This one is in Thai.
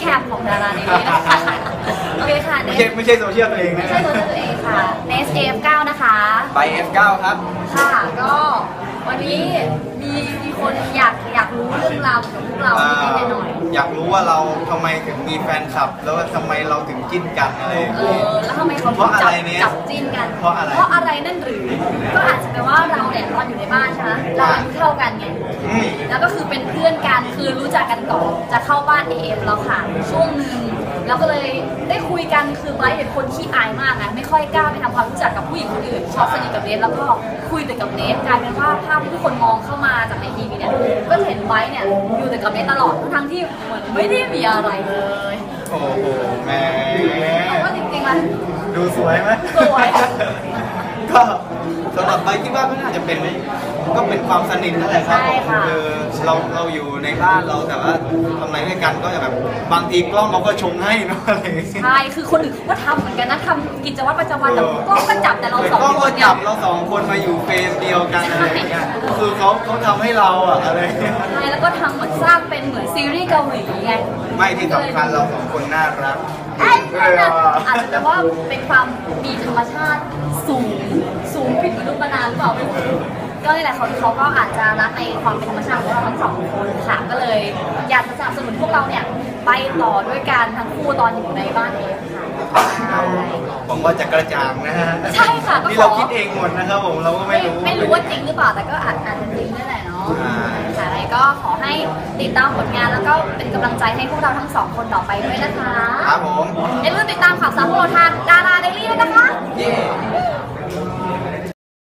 แคปของดาราในนี้นะคะโอเคค่ะเนไม่สใช่ไม่ใช่โซเชียลตัวเองนะไม่ใช่ตัวตัวเองค่ะเนสเอฟเก้านะคะ ไป F9 ครับ ค่ะ ก็วันนี้มีมีคนอยากอยากรู้เรื่องราวของพวกเรานิดๆหน่อยๆอยากรู้ว่าเราทำไมถึงมีแฟนคลับ แล้วทำไมเราถึงจิ้นกันอะไรอย่างเอเงี้ย อแล้วทำไมเขาเพราะอะไรจับเนี่ยจับจิ้นกันเพราะอะไรเพราะอะไร นั่นหรือ ก็อาจจะเป็นว่าเราเนี่ยตอนอยู่ในบ้านใช่ไหมเราอายุเท่ากันไง อืม แล้วก็คือเป็นเพื่อนกันคือรู้จักกันก่อนจะเข้าบ้านเอฟเราค่ะ ช่วงหนึ่งแล้วก็เลยได้คุยกันคือไบร์ทเป็นคนขี้อายมากนะไม่ค่อยกล้าไปทำความรู้จักกับผู้หญิงคนอื่นชอบสนิทกับเนสแล้วก็คุยแต่กับเนสกลายเป็นว่าภาพที่ทุกคนมองเข้ามาจากในทีวีเนี่ยก็จะเห็นไบร์ทเนี่ยอยู่แต่กับเนสตลอดทั้งๆที่เหมือนไม่ได้มีอะไรเลยโอ้โหแหม่แต่ว่าจริงๆมันดูสวยไหมสวย ก็ สำหรับไปคิดว่าก็น่าจะเป็นก็เป็นความสนิทนั่นแหละครับใช่ค่ะ คือเราเราอยู่ในบ้านเราแต่ว่าทำอะไรด้วยกันก็จะแบบบางทีกล้องเราก็ชงให้เนอะอะไรอย่างเงี้ย ใช่ คือคนอื่นเขาก็ทำเหมือนกันนะทำกิจวัตรประจำวันแต่ก็ก็จับแต่เราสองกล้องคก็นเนี่ยจับเราสองคนมาอยู่เฟรมเดียวกันอะไรอย่างเงี้ยคือเขาเขาทำให้เราอะอะไรอย่างเงี้ยใช่แล้วก็ทำเหมือนสร้างเป็นเหมือนซีรีส์เกาหลีไงไม่ที่สำคัญเราสองคนน่ารัก ไอ้นั่นน่ะอาจจะเป็นว่าเป็นความมีธรรมชาติ ก็นี่แหละเขาเขาก็อาจจะรักในความเป็นธรรมชาติของเราทั้งสองคนค่ะ ก็เลยอยากจะสนับสนุนพวกเราเนี่ยไปต่อด้วยกันทั้งคู่ตอนอยู่ในบ้านเองค่ะใช่ผมว่าจะกระจ่างนะฮะใช่ค่ะก็ขอนี่เราคิดเองหมดนะครับผมเราก็ไม่ไม่รู้ ไม่รู้ว่าจริงหรือเปล่าแต่ก็อาจอาจจะจริงนั่นแหละเนาะอ่า ค่ะอะไรก็ขอให้ติดตามผลงานแล้วก็เป็นกำลังใจให้พวกเราทั้งสองคนต่อไปด้วยนะคะ ครับผม อย่าลืมติดตามข่าวสารพวกเราทางดาราเดลี่